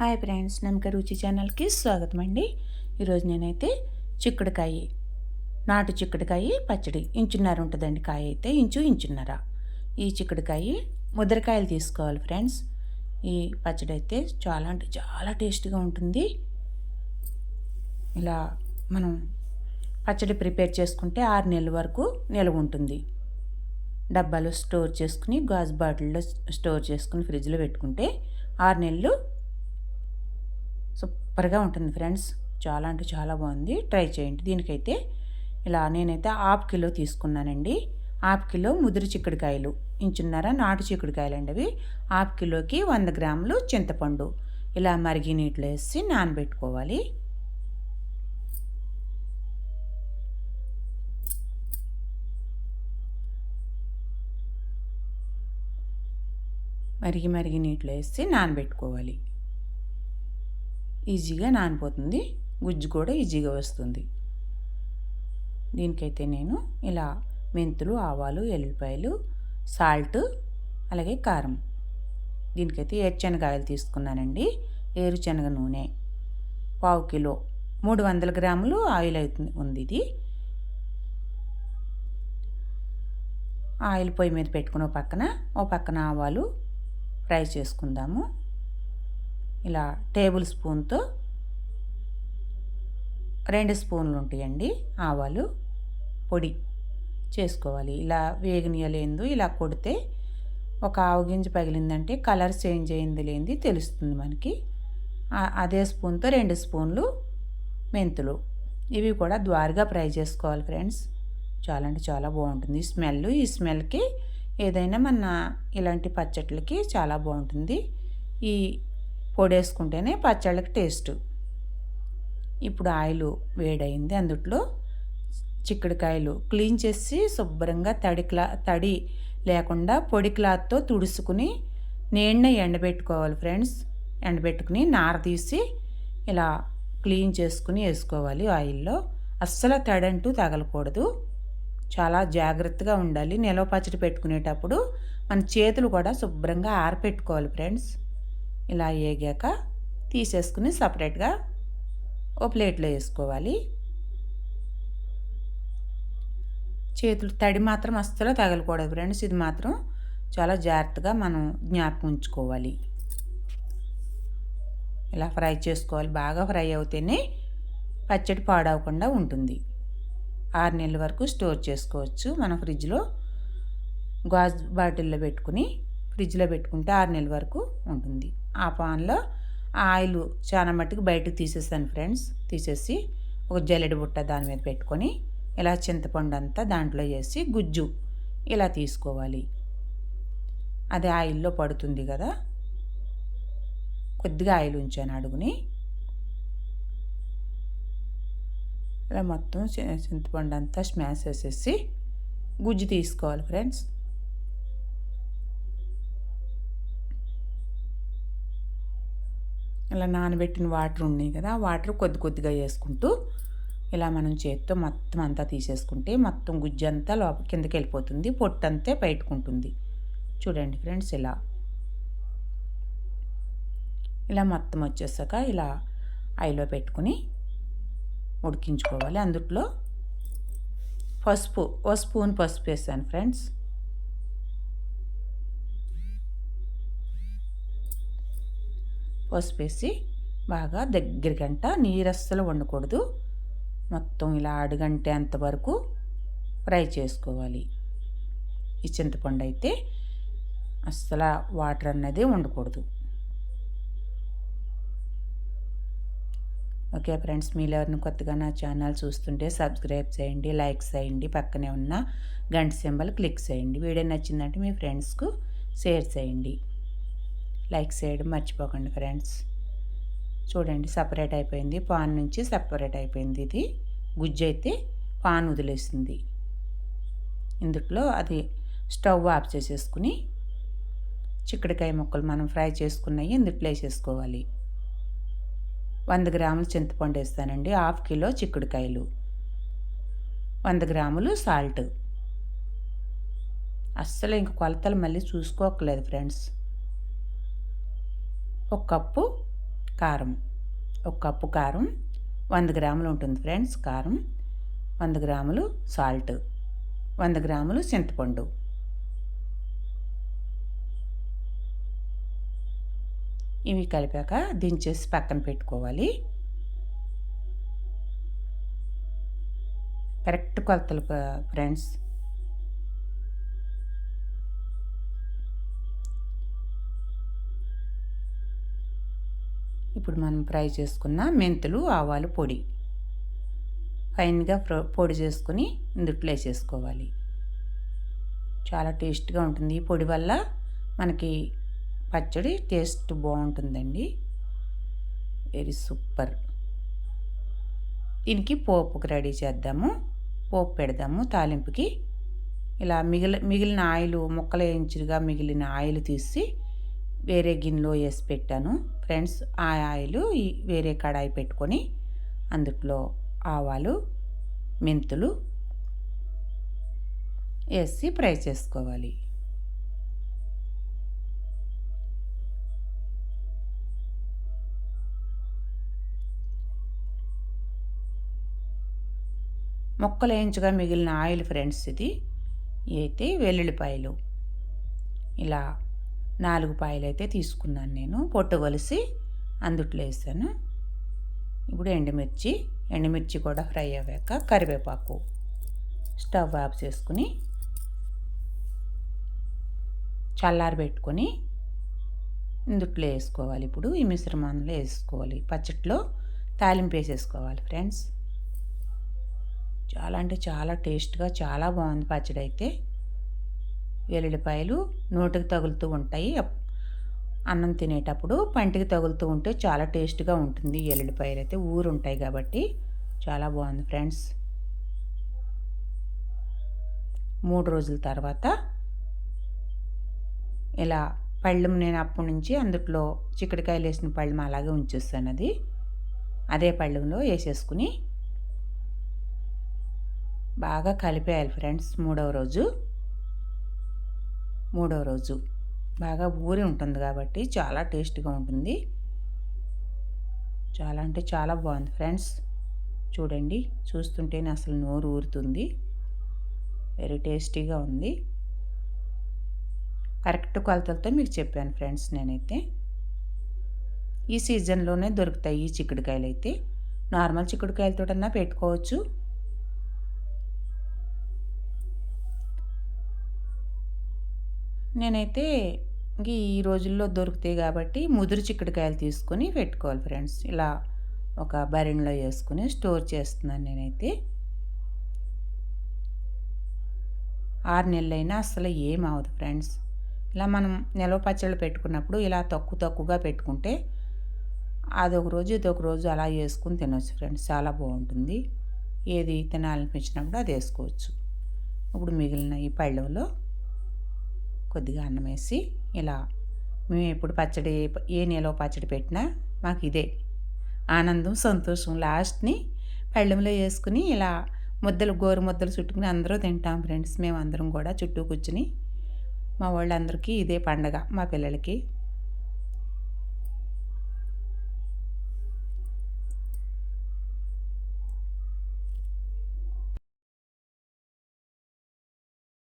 Hi friends నమ్మక రుచి ఛానల్కి స్వాగతం అండి ఈరోజు నేనైతే చిక్కుడుకాయ నాటు చిక్కుడుకాయ పచ్చడి ఇంచున్నర ఉంటుందండి కాయ అయితే ఇంచు ఇంచున్నర. ఈ చిక్కుడుకాయ ముద్రకాయలు తీసుకోవాలి ఫ్రెండ్స్. ఈ పచ్చడి అయితే చాలా అంటే చాలా టేస్ట్గా ఉంటుంది. ఇలా మనం పచ్చడి ప్రిపేర్ చేసుకుంటే ఆరు నెలల వరకు నిల్వ ఉంటుంది. డబ్బాలో స్టోర్ చేసుకుని గాజు బాటిల్లో స్టోర్ చేసుకుని ఫ్రిడ్జ్లో పెట్టుకుంటే ఆరు నెలలు సూపర్గా ఉంటుంది ఫ్రెండ్స్. చాలా అంటే చాలా బాగుంది. ట్రై చేయండి. దీనికైతే ఇలా నేనైతే హాఫ్ కిలో తీసుకున్నానండి. హాఫ్ కిలో ముదిరి చిక్కుడుకాయలు. ఇంచున్నర నాటు చిక్కుడుకాయలు అండి అవి. హాఫ్ కిలోకి వంద గ్రాములు చింతపండు. ఇలా మరిగి నీటిలో వేసి నానబెట్టుకోవాలి. మరిగి మరిగి నీటిలో వేసి నానబెట్టుకోవాలి. ఈజీగా నానిపోతుంది. గుజ్జు కూడా ఈజీగా వస్తుంది. దీనికైతే నేను ఇలా మెంతులు ఆవాలు ఎల్లిపాయలు సాల్ట్ అలాగే కారం. దీనికైతే ఏరుశనగాయలు తీసుకున్నానండి. ఏరుశనగ నూనె పావు కిలో. మూడు వందల గ్రాములు ఆయిల్ అవుతుంది ఉంది ఇది. ఆయిల్ పొయ్యి మీద పెట్టుకుని పక్కన ఓ పక్కన ఆవాలు ఫ్రై చేసుకుందాము. ఇలా టేబుల్ స్పూన్తో రెండు స్పూన్లు ఉంటాయండి. ఆవాలు పొడి చేసుకోవాలి. ఇలా వేగనీయలేదు ఇలా కొడితే ఒక ఆవు గింజ పగిలిందంటే కలర్ చేంజ్ అయింది లేనిది తెలుస్తుంది మనకి. అదే స్పూన్తో రెండు స్పూన్లు మెంతులు. ఇవి కూడా ద్వారగా ఫ్రై చేసుకోవాలి ఫ్రెండ్స్. చాలా అంటే చాలా బాగుంటుంది. స్మెల్ ఈ స్మెల్కి ఏదైనా మన ఇలాంటి పచ్చట్లకి చాలా బాగుంటుంది. ఈ పొడి వేసుకుంటేనే పచ్చళ్ళకి టేస్ట్. ఇప్పుడు ఆయిల్ వేడైంది అందుట్లో చిక్కుడుకాయలు క్లీన్ చేసి శుభ్రంగా తడి క్లా తడి లేకుండా పొడి క్లాత్తో తుడుచుకుని నేన్న ఎండబెట్టుకోవాలి ఫ్రెండ్స్. ఎండబెట్టుకుని నార తీసి ఇలా క్లీన్ చేసుకుని వేసుకోవాలి ఆయిల్లో. అస్సలు తడంటూ తగలకూడదు. చాలా జాగ్రత్తగా ఉండాలి. నిలవ పచ్చడి పెట్టుకునేటప్పుడు మన చేతులు కూడా శుభ్రంగా ఆరపెట్టుకోవాలి ఫ్రెండ్స్. ఇలా వేగాక తీసేసుకుని సపరేట్గా ఓ ప్లేట్లో వేసుకోవాలి. చేతులు తడి మాత్రం అస్సలు తగలకూడదు ఫ్రెండ్స్. ఇది మాత్రం చాలా జాగ్రత్తగా మనం జ్ఞాపకం ఉంచుకోవాలి. ఇలా ఫ్రై చేసుకోవాలి. బాగా ఫ్రై అవుతేనే పచ్చడి పాడవకుండా ఉంటుంది. ఆరు నెలల వరకు స్టోర్ చేసుకోవచ్చు. మన ఫ్రిడ్జ్లో గాజు బాటిల్లో పెట్టుకుని ఫ్రిడ్జ్లో పెట్టుకుంటే ఆరు నెలల వరకు ఉంటుంది. ఆ పాన్లో ఆయిల్ చాలా మట్టుకు బయటకు తీసేస్తాను ఫ్రెండ్స్. తీసేసి ఒక జల్లెడ బుట్ట దాని మీద పెట్టుకొని ఇలా చింతపండు అంతా దాంట్లో వేసి గుజ్జు ఇలా తీసుకోవాలి. అది ఆయిల్లో పడుతుంది కదా. కొద్దిగా ఆయిల్ ఉంచాను అడుగుని. ఇలా మొత్తం చింతపండు అంతా స్మాష్ వేసేసి గుజ్జు తీసుకోవాలి ఫ్రెండ్స్. ఇలా నానబెట్టిన వాటర్ ఉన్నాయి కదా వాటర్ కొద్ది కొద్దిగా వేసుకుంటూ ఇలా మనం చేతితో మొత్తం అంతా తీసేసుకుంటే మొత్తం గుజ్జు అంతా లోపల కిందకి వెళ్ళిపోతుంది పొట్టంతే బయటకుంటుంది. చూడండి ఫ్రెండ్స్ ఇలా. ఇలా మొత్తం వచ్చేసాక ఇలా ఐలో పెట్టుకుని ఉడికించుకోవాలి. అందుట్లో పసుపు ఓ స్పూన్ పసుపు వేసాను ఫ్రెండ్స్. పసుపు వేసి బాగా దగ్గరికంట నీరు అస్సలు వండకూడదు. మొత్తం ఇలా అడుగంటే అంతవరకు ఫ్రై చేసుకోవాలి. ఈ చింతపండు అయితే అస్సలు వాటర్ అన్నది ఉండకూడదు ఓకే ఫ్రెండ్స్ మీరు ఎవరిని కొత్తగా నా ఛానల్ చూస్తుంటే సబ్స్క్రైబ్ చేయండి లైక్ చేయండి పక్కనే ఉన్న గంట సింబల్ క్లిక్ చేయండి. వీడియో నచ్చిందంటే మీ ఫ్రెండ్స్కు షేర్ చేయండి. లైక్ చేయడం మర్చిపోకండి ఫ్రెండ్స్. చూడండి సపరేట్ అయిపోయింది. పాన్ నుంచి సపరేట్ అయిపోయింది ఇది. గుజ్జు అయితే పాన్ వదిలేసింది. ఇందుట్లో అది స్టవ్ ఆఫ్ చేసేసుకుని చిక్కడికాయ ముక్కలు మనం ఫ్రై చేసుకున్నవి ఇందుట్లో వేసేసుకోవాలి. వంద గ్రాములు చింతపండు వేస్తానండి. హాఫ్ కిలో చిక్కుడుకాయలు. వంద గ్రాములు సాల్ట్. అస్సలు ఇంక కొలతలు మళ్ళీ చూసుకోకలేదు ఫ్రెండ్స్. ఒక కప్పు కారం. ఒక కప్పు కారం వంద గ్రాములు ఉంటుంది ఫ్రెండ్స్ కారం వంద గ్రాములు సాల్ట్ వంద గ్రాములు చింతపండు. ఇవి కలిపాక దించేసి పక్కన పెట్టుకోవాలి. కరెక్ట్ కొలతలు ఫ్రెండ్స్ ఇప్పుడు మనం ఫ్రై చేసుకున్న మెంతులు ఆవాలు పొడి. ఫైన్గా పొడి చేసుకుని ఇందుట్లో వేసేసుకోవాలి. చాలా టేస్ట్గా ఉంటుంది. ఈ పొడి వల్ల మనకి పచ్చడి టేస్ట్ బాగుంటుందండి. Very super. దీనికి పోపుకి రెడీ చేద్దాము. పోపు పెడదాము తాలింపుకి. ఇలా మిగిలి మిగిలిన ఆయిల్ ముక్కలు వేయించుగా మిగిలిన ఆయిల్ తీసి వేరే గిన్నెలో వేసి పెట్టాను. ఫ్రెండ్స్ ఆ ఆయిల్ వేరే కడాయి పెట్టుకొని అందుట్లో ఆవాలు మెంతులు వేసి ఫ్రై చేసుకోవాలి. మొక్కలు వేయించగా మిగిలిన ఆయిల్ ఫ్రెండ్స్ ఇది. అయితే వెల్లుల్లిపాయలు. ఇలా నాలుగు పాయలు అయితే తీసుకున్నాను నేను. పొట్టు కొలిసి అందుట్లో వేసాను. ఇప్పుడు ఎండుమిర్చి ఎండుమిర్చి కూడా ఫ్రై అయ్యాక కరివేపాకు స్టవ్ ఆఫ్ చేసుకుని చల్లారి పెట్టుకొని ఇందుట్లో వేసుకోవాలి. ఇప్పుడు ఈ మిశ్రమంలో వేసుకోవాలి. పచ్చట్లో తాలింపు వేసేసుకోవాలి ఫ్రెండ్స్. చాలా అంటే చాలా టేస్ట్గా చాలా బాగుంది పచ్చడి అయితే వెల్లుల్లిపాయలు నోటికి తగులుతూ ఉంటాయి. అన్నం తినేటప్పుడు పంటికి తగులుతూ ఉంటే చాలా టేస్ట్గా ఉంటుంది ఎల్లుల్లిపాయలు అయితే. ఊరు ఉంటాయి కాబట్టి చాలా బాగుంది ఫ్రెండ్స్. మూడు రోజుల తర్వాత ఇలా పళ్ళు నేను అప్పటి నుంచి అందుట్లో చిక్కడికాయలు వేసిన పళ్ళం అలాగే ఉంచేస్తాను అది. అదే పళ్ళంలో వేసేసుకుని బాగా కలిపేయాలి ఫ్రెండ్స్ మూడవ రోజు. మూడో రోజు. బాగా ఊరి ఉంటుంది కాబట్టి చాలా టేస్ట్గా ఉంటుంది. చాలా అంటే చాలా బాగుంది ఫ్రెండ్స్. చూడండి చూస్తుంటేనే అసలు నోరు ఊరుతుంది. వెరీ టేస్టీగా ఉంది. కరెక్ట్ కొలతలతో మీకు చెప్పాను ఫ్రెండ్స్ నేనైతే. ఈ సీజన్లోనే దొరుకుతాయి ఈ చిక్కుడుకాయలు అయితే నార్మల్ చిక్కుడుకాయలతోటన్నా పెట్టుకోవచ్చు. నేనైతే ఇంక ఈ రోజుల్లో దొరుకుతాయి కాబట్టి ముదురు చిక్కుడుకాయలు తీసుకొని పెట్టుకోవాలి ఫ్రెండ్స్. ఇలా ఒక బరిన్లో వేసుకుని స్టోర్ చేస్తున్నాను నేనైతే. ఆరు నెలలైనా అసలు ఏం అవ్వదు ఫ్రెండ్స్. ఇలా మనం నిల్వ పచ్చళ్ళు పెట్టుకున్నప్పుడు ఇలా తక్కువ తక్కువగా పెట్టుకుంటే అదొక రోజు ఇదొక రోజు అలా వేసుకుని తినవచ్చు ఫ్రెండ్స్. చాలా బాగుంటుంది. ఏది తినాలనిపించినప్పుడు అది వేసుకోవచ్చు. ఇప్పుడు మిగిలిన ఈ పళ్ళలో కొద్దిగా అన్నం వేసి ఇలా మేము ఎప్పుడు పచ్చడి ఏ నెలలో పచ్చడి పెట్టినా మాకు ఇదే. ఆనందం సంతోషం లాస్ట్ని పళ్ళెంలో వేసుకుని ఇలా ముద్దలు గోరు ముద్దలు చుట్టుకుని అందరూ తింటాం ఫ్రెండ్స్. మేము అందరం కూడా చుట్టూ కూర్చుని మా వాళ్ళందరికీ ఇదే పండగ మా పిల్లలకి.